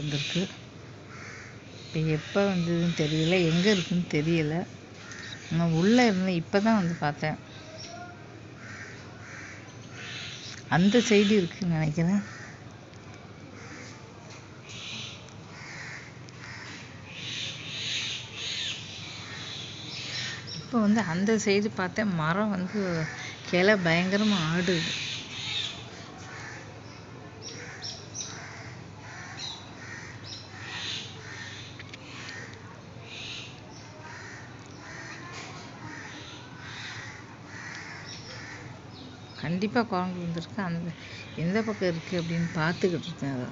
வந்திருக்கு. இப்போ எப்போ வந்ததுன்னு தெரியல எங்கே இருக்குன்னு தெரியல. நான் உள்ளே இருந்தேன் இப்போ தான் வந்து பார்த்தேன். அந்த சைடு இருக்குன்னு நினைக்கிறேன். இப்போ வந்து அந்த சைடு பார்த்தேன் மரம் வந்து கிளை பயங்கரமாக ஆடுது. கண்டிப்பாக குரங்கு வந்திருக்கு. அந்த எந்த பக்கம் இருக்குது அப்படின்னு பார்த்துக்கிட்டு இருக்கேன் அதை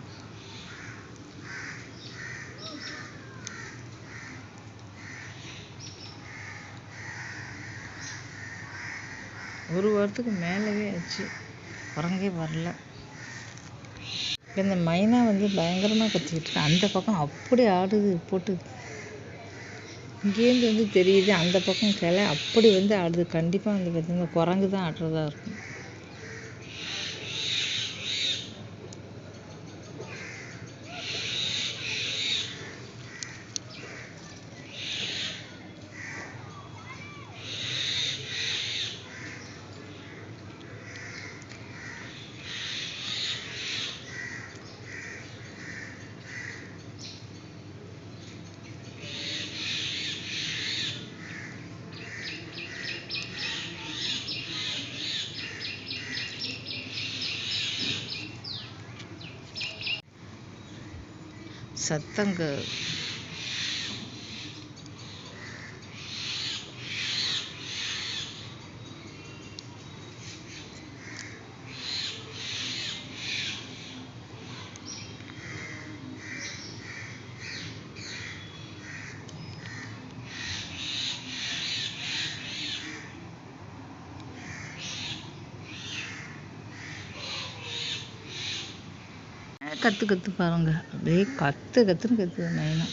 ஒரு வாரத்துக்கு மேலவே ஆச்சு. குரங்கே வரல. இப்போ இந்த மைனா வந்து பயங்கரமாக கத்திக்கிட்டு இருக்கு. அந்த பக்கம் அப்படி ஆடுது போட்டு. இங்கேருந்து வந்து தெரியுது அந்த பக்கம் கிளை அப்படி வந்து ஆடுது. கண்டிப்பாக வந்து பார்த்தீங்கன்னா குரங்கு தான் ஆடுறதா இருக்கும். சத்தங்க கற்று கற்று பாருங்க. அப்படியே கத்து கத்துன்னு கத்துது மைனா